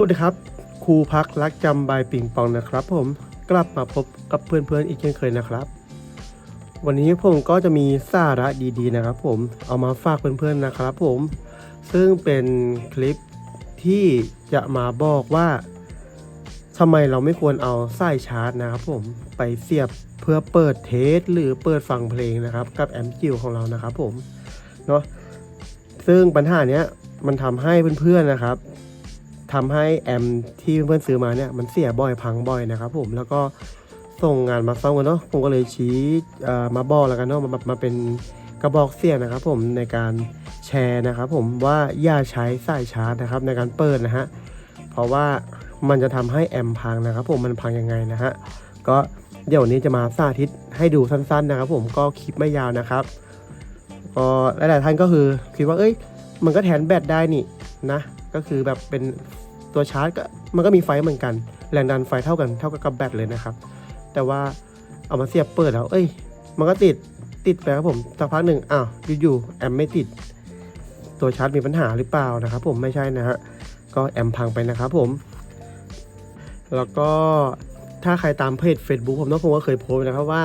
สวัสดีครับ ครูพักรักจำบายปิงปองนะครับ ผมกลับมาพบกับเพื่อนๆอีกเช่นเคยนะครับ วันนี้ผมก็จะมีสาระดีๆนะครับ ผมเอามาฝากเพื่อนๆนะครับ ผม ซึ่งเป็นคลิปที่จะมาบอกว่าทำไมเราไม่ควรเอาสายชาร์จนะครับ ผมไปเสียบเพื่อเปิดเทสหรือเปิดฟังเพลงนะครับ กับแอมจิวของเรานะครับ ผมเนาะซึ่งปัญหาเนี้ยมันทำให้เพื่อนๆนะครับ ทำให้แอมที่เพื่อนซื้อมาเนี่ยมันเสียบ่อยพังบ่อยนะครับผมแล้วก็ส่งงานมาซ่อมกันเนาะผมก็เลยชี้มาบอกแล้วกันเนาะมามาเป็นกระบอกเสียงนะครับ ผมในการแชร์นะครับ ผมว่าอย่าใช้สายชาร์จนะครับ ในการเปิดนะฮะเพราะว่ามันจะทำให้แอมพังนะครับ ผมมันพังยังไงนะฮะก็เดี๋ยววันนี้จะมาสาธิตให้ดูสั้น ๆ นะครับ ผมก็คลิปไม่ยาวนะครับก็หลายๆท่านก็คือคิดว่าเอ้ย มันก็แทนแบตได้นี่นะ ก็คือแบบเป็นตัวชาร์จก็มันก็มีไฟเหมือนกัน แรงดันไฟเท่ากันเท่ากับแบตเลยนะครับ แต่ว่าเอามาเสียบเปิดแล้ว เอ้ย มันก็ติดติดไปครับผมสักพักหนึ่งอ้าวอยู่ๆแอมไม่ติด ตัวชาร์จมีปัญหาหรือเปล่านะครับ ผมไม่ใช่นะฮะก็แอมพังไปนะครับผม แล้วก็ถ้าใครตามเพจ Facebook ผมเนอะผมก็เคยโพสต์นะครับว่า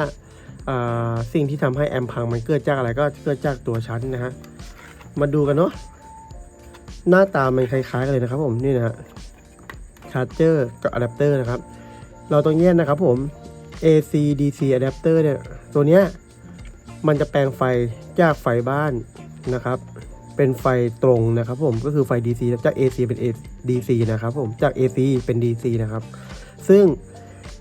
สิ่งที่ทำให้แอมพังมันเกิดจากอะไรก็เกิดจากตัวชาร์จนะฮะ มาดูกันเนาะ หน้าตามันคล้ายๆกันเลยนะครับผมนี่นะฮะชาร์จเจอร์กับอะแดปเตอร์นะครับ เราต้องแยกนะครับผม AC DC adapter เนี่ยตัวเนี้ยมันจะแปลงไฟจากไฟบ้านนะครับ เป็นไฟตรงนะครับ ผมก็คือไฟ DC จาก AC เป็น DC นะครับผมจาก AC เป็น DC นะครับ ซึ่ง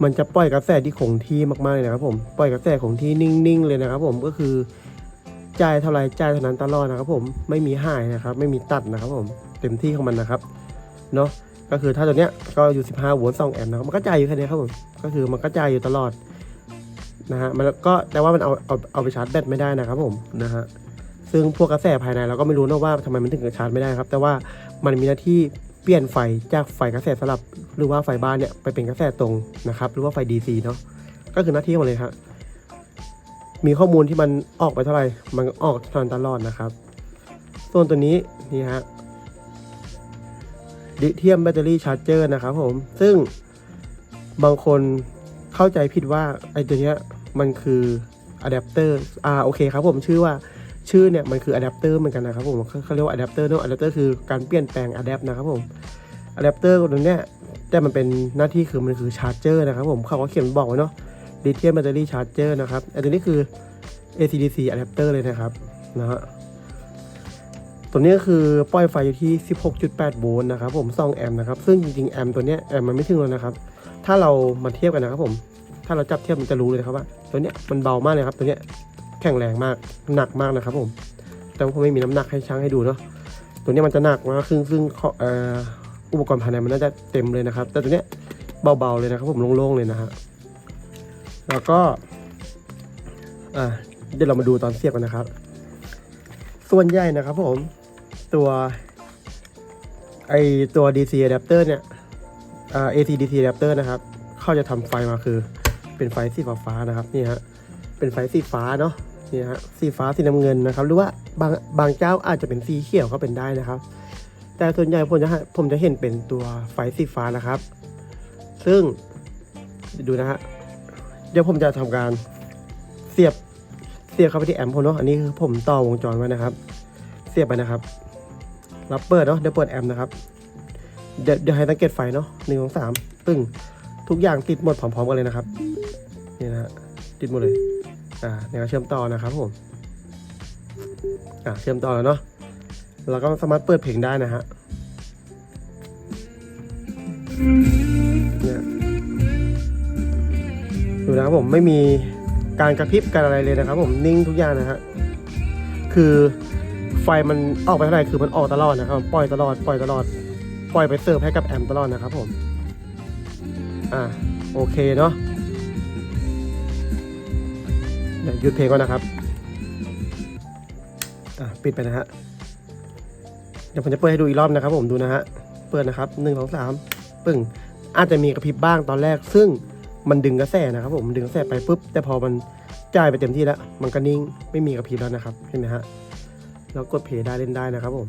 มันจะปล่อยกระแสที่คงที่มากๆเลยนะครับผมปล่อยกระแสคงที่นิ่งๆเลยนะครับ ผมก็คือ จ่ายเท่าไรจ่ายเท่านั้นตลอดนะครับผมไม่มีหายนะครับ ไม่มีตัดนะครับผมเต็มที่ของมันนะครับเนาะก็คือถ้าตัวเนี้ยก็อยู่ 15โวลต์2แอมป์นะครับมันก็จ่ายอยู่แค่นี้ครับผมก็คือมันก็จ่ายอยู่ตลอดนะฮะมันก็แต่ว่ามันเอาเอาเอาไปชาร์จแบตไม่ได้นะครับผมนะฮะซึ่งพวกกระแสภายในเราก็ไม่รู้นะว่าทำไมมันถึงชาร์จไม่ได้ครับ แต่ว่ามันมีหน้าที่เปลี่ยนไฟจากไฟกระแสสลับ หรือว่าไฟบ้านเนี่ยไปเป็นกระแสตรงนะครับ หรือว่าไฟ DC เนาะก็คือหน้าที่ของเลยครับ มีข้อมูลที่มันออกไปเท่าไหร่ มันออกทันตลอดนะครับ ส่วนตัวนี้นี่ฮะลิเธียมแบตเตอรี่ชาร์จเจอร์นะครับผม ซึ่งบางคนเข้าใจผิดว่าไอ้ตัวเนี้ยมันคืออะแดปเตอร์อ่าโอเคครับผมชื่อว่าชื่อเนี่ยมันคืออะแดปเตอร์เหมือนกันนะครับผมเขาเรียกว่าอะแดปเตอร์เนอะอะแดปเตอร์คือการเปลี่ยนแปลงอะแดปนะครับผมอะแดปเตอร์ตัวเนี้ยแต่มันเป็นหน้าที่คือมันคือชาร์จเจอร์นะครับผมเขาก็เขียนบอกไว้เนาะ ลิเธียมแบตเตอรี่ชาร์จเจอร์นะครับอันนี้คือ ACDC adapter เลยนะครับนะฮะตัวนี้ก็คือปล่อยไฟอยู่ที่ 16.8 โวลต์นะครับผม2แอมป์นะครับ ซึ่งจริงๆ แอมป์ตัวเนี้ยแอมป์มันไม่ถึงแล้วนะครับ ถ้าเรามาเทียบกันนะครับผม ถ้าเราจับเทียบมันจะรู้เลยครับว่า ตัวเนี้ยมันเบามากเลยครับ ตัวเนี้ยแข็งแรงมากหนักมากนะครับผม แต่ผมไม่มีน้ำหนักให้ช่างให้ดูเนาะ ตัวเนี้ยมันจะหนักมากซึ่งซึ่งอเอ่ออุปกรณ์ภายในมันน่าจะเต็มเลยนะครับ แต่ตัวเนี้ยเบาๆเลยนะครับผมโล่งๆเลยนะฮะ แล้วก็อ่าเดี๋ยวเรามาดูตอนเสียบกันนะครับ ส่วนใหญ่นะครับผมตัวไอตัว DC adapter เนี่ยอ่า AC DC adapter นะครับเขาจะทำไฟมาคือเป็นไฟสีฟ้านะครับนี่ฮะเป็นไฟสีฟ้าเนาะนี่ฮะสีฟ้าสีน้ำเงินนะครับ หรือว่าบางบางเจ้าอาจจะเป็นสีเขียวก็เป็นได้นะครับ แต่ส่วนใหญ่ผมจะผมจะเห็นเป็นตัวไฟสีฟ้านะครับ ซึ่งดูนะฮะ เดี๋ยวผมจะทำการเสียบเสียบเข้าไปที่แอมป์ผมเนาะอันนี้คือผมต่อวงจรไว้นะครับ เสียบไปนะครับรับเปิดเนาะเดี๋ยวเปิดแอมป์นะครับเดี๋ยวเดี๋ยวให้สังเกตไฟเนาะหนึ่งสองสามปึ้งทุกอย่างติดหมดพร้อมๆกันเลยนะครับนี่นะฮะติดหมดเลยอ่าเนี่ยเชื่อมต่อนะครับผมอ่าเชื่อมต่อแล้วเนาะเราก็สามารถเปิดเพลงได้นะฮะเนี่ ดูนะครับผมไม่มีการกระพริบการอะไรเลยนะครับ ผมนิ่งทุกอย่างนะฮะคือไฟมันออกไปเท่าไหร่คือมันออกตลอดนะครับปล่อยตลอดปล่อยตลอดปล่อยไปเสิร์ฟให้กับแอมตลอดนะครับ ผมอ่าโอเคเนาะเดี๋ยวหยุดเพลงก่อนนะครับอ่าปิดไปนะฮะเดี๋ยวผมจะเปิดให้ดูอีกรอบนะครับ ผมดูนะฮะเปิดนะครับหนึ่งสองสามปึ้งอาจจะมีกระพริบบ้างตอนแรกซึ่ง มันดึงกระแสนะครับผมดึงกระแสไปปุ๊บ แต่พอมันจ่ายไปเต็มที่แล้ว มันก็นิ่งไม่มีกระพริบแล้วนะครับเห็นไหมฮะแล้วกดเพย์ได้เล่นได้นะครับผม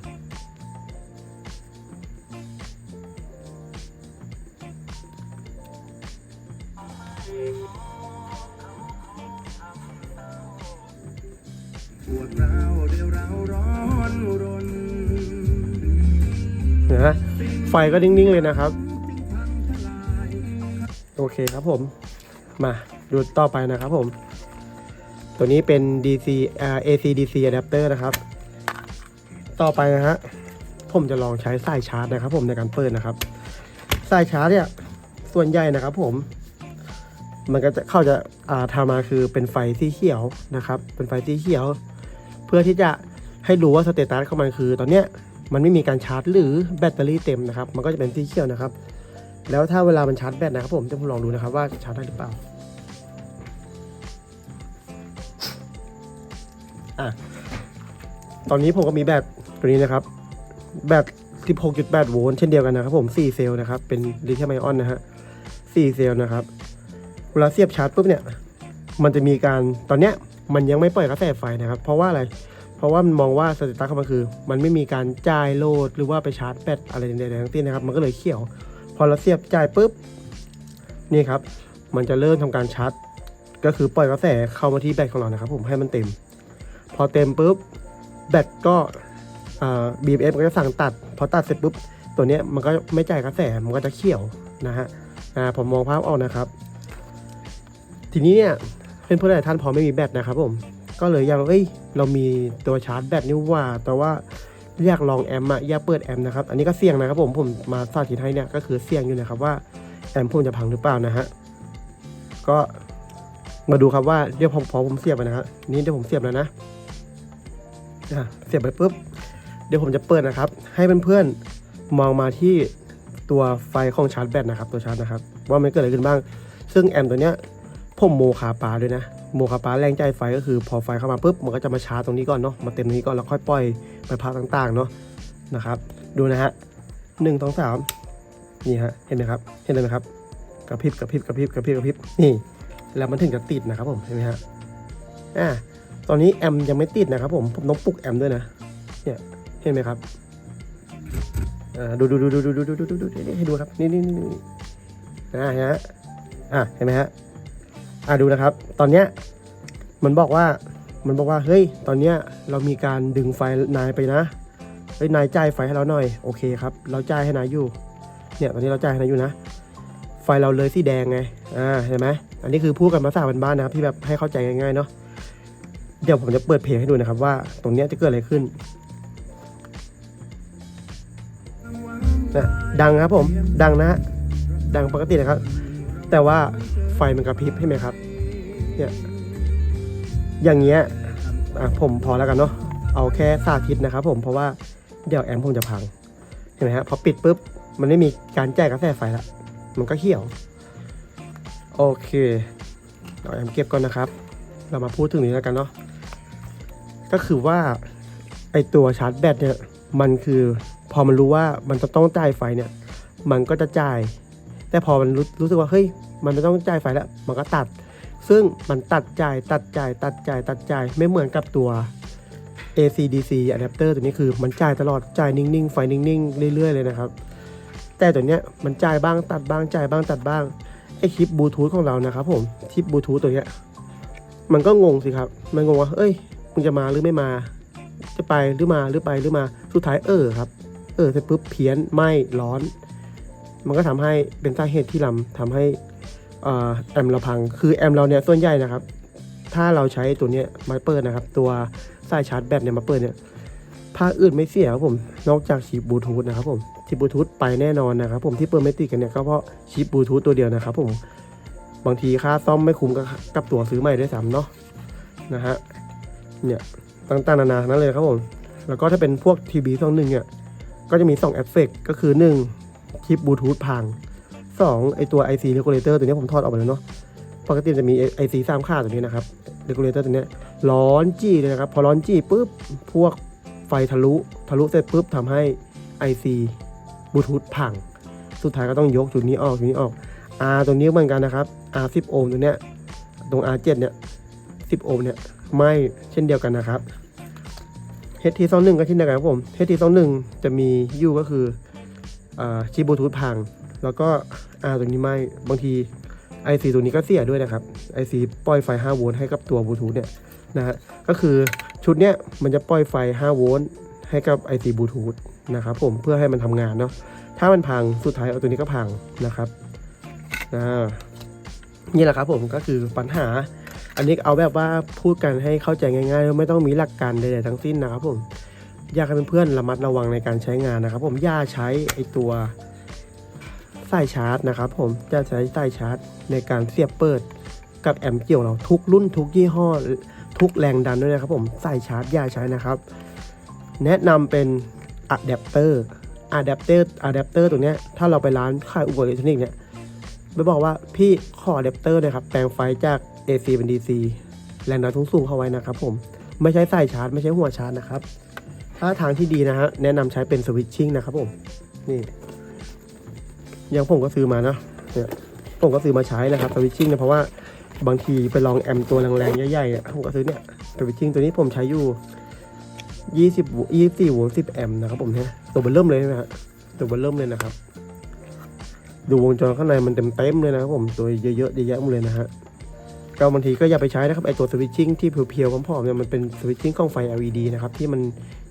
นะไฟก็นิ่งๆเลยนะครับ อเคครับผมมาดูต่อไปนะครับผม ตัวนี้เป็น DC อ่า AC DC adapter นะครับ ต่อไปนะฮะผมจะลองใช้สายชาร์จนะครับ ผมในการเปิดนะครับสายชาร์จเนี่ยส่วนใหญ่นะครับ ผม มันก็จะเข้าจะอ่าทำมาคือเป็นไฟสีเขียวนะครับ เป็นไฟสีเขียว เพื่อที่จะให้รู้ว่าสเตตัสของมันคือ ตอนเนี้ยมันไม่มีการชาร์จหรือแบตเตอรี่เต็มนะครับ มันก็จะเป็นสีเขียวนะครับ แล้วถ้าเวลามันชาร์จแบตนะครับผมจะผมลองดูนะครับว่าชาร์จได้หรือเปล่าอะตอนนี้ผมก็มีแบตตัวนี้นะครับ แบต 16.8 โวลต์เช่นเดียวกันนะครับผม 4 เซลล์นะครับ เป็นลิเธียมไอออนนะฮะ 4 เซลล์นะครับ เวลาเสียบชาร์จปุ๊บเนี่ย มันจะมีการ ตอนเนี้ย มันยังไม่ปล่อยกระแสไฟนะครับ เพราะว่าอะไร เพราะว่ามันมองว่าสเตตัสของมันคือ มันไม่มีการจ่ายโหลดหรือว่าไปชาร์จแบตอะไรใดๆทั้งสิ้นนะครับ มันก็เลยเขียว พอเราเสียบจ่ายปุ๊บนี่ครับ มันจะเริ่มทำการชาร์จก็คือปล่อยกระแสเข้ามาที่แบตของเรานะครับ ผมให้มันเต็ม พอเต็มปุ๊บแบตก็อ่า BMS มันก็จะสั่งตัด พอตัดเสร็จปุ๊บตัวเนี้ยมันก็ไม่จ่ายกระแสมันก็จะเขียวนะฮะผมมองภาพออกนะครับ ทีนี้เนี่ยเพื่อนๆหลายท่านพอไม่มีแบตนะครับผมก็เลยอยากเอ้ยเรามีตัวชาร์จแบตนี่ว่า แต่ว่า อยากลองแอมอะอยากเปิดแอมนะครับ อันนี้ก็เสี่ยงนะครับผม ผมมาสาธิตให้เนี่ยก็คือเสี่ยงอยู่นะครับว่าแอมผมจะพังหรือเปล่านะฮะ ก็มาดูครับว่าเดี๋ยวพอพอผมเสียบนะครับ นี่เดี๋ยวผมเสียบแล้วนะอะเสียบไปปุ๊บ เดี๋ยวผมจะเปิดนะครับ ให้เพื่อนๆมองมาที่ตัวไฟของชาร์จแบตนะครับ ตัวชาร์จนะครับ ว่ามันเกิดอะไรขึ้นบ้าง ซึ่งแอมตัวเนี้ยผมโมคาปาด้วยนะ โมคาปาแรงใจไฟก็คือพอไฟเข้ามาปุ๊บมันก็จะมาชาร์จตรงนี้ก่อนเนาะมาเต็มตรงนี้ก่อนแล้วค่อยปล่อยไปพักต่างๆเนาะนะครับ ดูนะฮะหนึ่งสองสามนี่ฮะเห็นไหมครับเห็นเลยไหมครับกระพริบกระพริบกระพริบกระพริบกระพริบนี่ แล้วมันถึงจะติดนะครับผมเห็นไหมฮะอ่าตอนนี้แอมยังไม่ติดนะครับผมผมต้องปลุกแอมด้วยนะเนี่ยเห็นไหมครับอ่าดูดูดูดูดูดูดูดูดูดูให้ดูครับนี่นี่นี่นี่อ่าฮะอ่าเห็นไหมฮะ อะดูนะครับ ตอนเนี้ยมันบอกว่ามันบอกว่าเฮ้ยตอนเนี้ยเรามีการดึงไฟนายไปนะเฮ้ยนายจ่ายไฟให้เราหน่อยโอเคครับเราจ่ายให้นายอยู่เนี่ยตอนนี้เราจ่ายให้นายอยู่นะ ไฟเราเลยสีแดงไงอ่าเห็นไหมอันนี้คือพูดกันภาษาบ้านๆนะครับที่แบบให้เข้าใจง่ายๆเนาะเดี๋ยวผมจะเปิดเพลงให้ดูนะครับ ว่าตรงเนี้ยจะเกิดอะไรขึ้นนะดังครับผมดังนะฮะดังปกตินะครับ แต่ว่า มันกระพริบใช่ไหมครับ เนี่ย อย่างเงี้ย อะผมพอแล้วกันเนาะ เอาแค่สาธิตนะครับ ผม เพราะว่าเดี๋ยวแอมป์ผมจะพัง เห็นไหมฮะพอปิดปุ๊บ มันไม่มีการแจ้งกระแสไฟละ มันก็เขียว โอเคเอาแอมป์เก็บก่อนนะครับ เรามาพูดถึงนี้แล้วกันเนาะ ก็คือว่าไอตัวชาร์จแบตเนี่ย มันคือพอมันรู้ว่ามันจะต้องจ่ายไฟเนี่ย มันก็จะจ่าย แต่พอมันรู้รู้สึกว่าเฮ้ย มันไม่ต้องจ่ายไฟแล้ว มันก็ตัด ซึ่งมันตัดจ่ายตัดจ่ายตัดจ่ายตัดจ่ายไม่เหมือนกับตัว AC DC adapter ตัวนี้คือมันจ่ายตลอดจ่ายนิ่งๆ ไฟนิ่งๆ เรื่อยๆ เลยนะครับ แต่ตัวเนี้ยมันจ่ายบ้างตัดบ้างจ่ายบ้างตัดบ้างไอคลิปบลูทูธของเรานะครับผมคลิปบลูทูธตัวเนี้ยมันก็งงสิครับ มันงงว่า เอ้ยมึงจะมาหรือไม่มา จะไปหรือมาหรือไปหรือมาสุดท้ายเออครับ เออเสร็จปุ๊บเพี้ยนไหมร้อน มันก็ทำให้เป็นสาเหตุที่ลำทำให้ แอมเราพัง คือแอมเราเนี่ยส่วนใหญ่นะครับ ถ้าเราใช้ตัวเนี้ยมาเปิดนะครับ ตัวสายชาร์จแบตเนี่ยมาเปิดเนี่ยภาคอื่นไม่เสียครับผม นอกจากชิปบลูทูธนะครับผมชิปบลูทูธไปแน่นอนนะครับ ผมที่เปิดไม่ติดกันเนี่ยก็เพราะชิปบลูทูธตัวเดียวนะครับ ผมบางทีค่าซ่อมไม่คุ้มกับกับตัวซื้อใหม่ด้วยซ้ำเนาะนะฮะเนี่ยต่างๆนานานั้นเลยครับผมแล้วก็ถ้าเป็นพวกทีบีสองหนึ่งเนี่ยก็จะมี2เอฟเฟกก็คือ1ชิปบลูทูธพัง 2ไอตัว IC regulator ตัวนี้ผมถอดออกไปแล้วเนาะปกติจะมี IC สามค่าตัวนี้นะครับ regulator ตัวนี้ร้อนจี้เลยนะครับ พอร้อนจี้ปุ๊บพวกไฟทะลุทะลุเสร็จปุ๊บทำให้ IC บลูทูธพัง สุดท้ายก็ต้องยกจุดนี้ออกจุดนี้ออก R ตัวนี้เหมือนกันนะครับ R 10 โอห์มตัวเนี้ยตรง R 7 เนี่ย10โอห์มเนี่ยไม่เช่นเดียวกันนะครับ HT 2 1 ก็เช่นเดียวกันครับผม HT 2 1 จะมี U ก็คือชิปบลูทูธพัง แล้วก็อาตัวนี้ไม่ บางที IC ตัวนี้ก็เสียด้วยนะครับ IC ปล่อยไฟ 5 โวลต์ให้กับตัวบลูทูธเนี่ยนะฮะ ก็คือชุดเนี้ยมันจะปล่อยไฟ 5 โวลต์ให้กับ IC บลูทูธนะครับผม เพื่อให้มันทำงานเนาะ ถ้ามันพัง สุดท้ายเอาตัวนี้ก็พังนะครับอ่านี่แหละครับผมก็คือปัญหา อันนี้เอาแบบว่าพูดกันให้เข้าใจง่ายๆ ไม่ต้องมีหลักการใดๆทั้งสิ้นนะครับผม อยากให้เพื่อนๆระมัดระวังในการใช้งานนะครับผม อย่าใช้ไอตัว สายชาร์จนะครับผมจะใช้สายชาร์จในการเสียบเปิดกับแอมป์เกี่ยวเราทุกรุ่นทุกยี่ห้อ ทุกแรงดันด้วยนะครับผมสายชาร์จอย่าใช้นะครับ แนะนำเป็นอะแดปเตอร์อะแดปเตอร์อะแดปเตอร์ตัวเนี้ยถ้าเราไปร้านขายอุปกรณ์อิเล็กทรอนิกส์เนี่ยไปบอกว่าพี่ขออะแดปเตอร์เลยครับแปลงไฟจาก AC เป็น DC แรงดันสูงๆเข้าไว้นะครับผมไม่ใช่สายชาร์จไม่ใช่หัวชาร์จนะครับ ถ้าทางที่ดีนะฮะแนะนำใช้เป็นสวิตชิ่งนะครับผมนี่ อย่างผมก็ซื้อมานะเนี่ยผมก็ซื้อมาใช้นะครับสวิตชิ่งเนี่ยเพราะว่าบางทีไปลองแอมตัวแรงๆใหญ่ๆเนี่ยผมก็ซื้อเนี่ยสวิตชิ่งตัวนี้ผมใช้อยู่ยี่สิบยี่สี่โวลต์สิบแอมป์นะครับผมเนี่ยตัวเบอร์เริ่มเลยนะฮะตัวเบอร์เริ่มเลยนะครับ ดูวงจรข้างในมันเต็มเต็มเลยนะครับผมตัวเยอะๆเยอะแยะหมดเลยนะฮะก็บางทีก็อย่าไปใช้นะครับไอตัวสวิตชิ่งที่เพียวๆพร้อมๆเนี่ยมันเป็นสวิตชิ่งกล้องไฟ LED นะครับที่มัน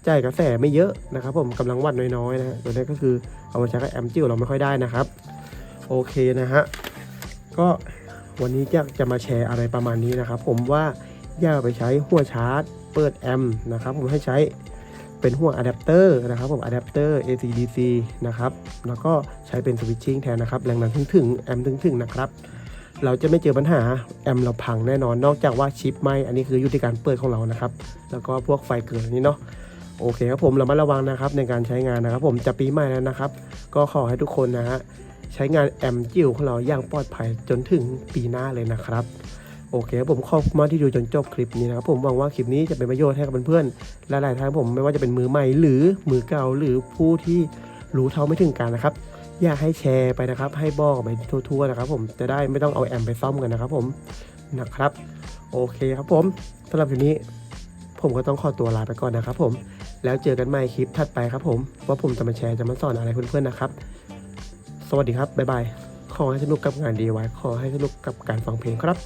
จ่ายกระแสไม่เยอะนะครับผมกำลังวัดน้อยๆนะฮะตัวนี้ก็คือเอามาใช้กับแอมป์จิ้วเราไม่ค่อยได้นะครับ โอเคนะฮะก็วันนี้จะจะมาแชร์อะไรประมาณนี้นะครับ ผมว่าอย่าไปใช้หัวชาร์จ เปิดแอมป์นะครับผมให้ใช้เป็นหัวอะแดปเตอร์นะครับผมอะแดปเตอร์ AC DC นะครับแล้วก็ใช้เป็นสวิตชิ่งแทนนะครับแรงดันถึงๆแอมป์ถึงนะครับเราจะไม่เจอปัญหาแอมเราพังแน่นอน นอกจากว่าชิปไหมอันนี้คืออยู่ที่การเปิดของเรานะครับ แล้วก็พวกไฟเกินนี่เนาะ โอเคครับผมเรามาระวังนะครับในการใช้งานนะครับ ผมจะปีใหม่แล้วนะครับ ก็ขอให้ทุกคนนะฮะใช้งานแอมจิ๋วของเราอย่างปลอดภัยจนถึงปีหน้าเลยนะครับโอเคครับผมขอบคุณมากที่ดูจนจบคลิปนี้นะครับผมหวังว่าคลิปนี้จะเป็นประโยชน์ให้กับเพื่อนๆและหลายท่านผมไม่ว่าจะเป็นมือใหม่หรือมือเก่าหรือผู้ที่รู้เท่าไม่ถึงการนะครับ อยากให้แชร์ไปนะครับ ให้บอกไปทั่วๆนะครับ ผมจะได้ไม่ต้องเอาแอมไปซ่อมกันนะครับ ผมนะครับ โอเคครับผมสำหรับคลิปนี้ ผมก็ต้องขอตัวลาไปก่อนนะครับ ผม แล้วเจอกันใหม่คลิปถัดไปครับผม ว่าผมจะมาแชร์จะมาสอนอะไรเพื่อนๆนะครับ สวัสดีครับ บ๊ายบาย ขอให้สนุกกับงานดีไว้ขอให้สนุกกับการฟังเพลงครับ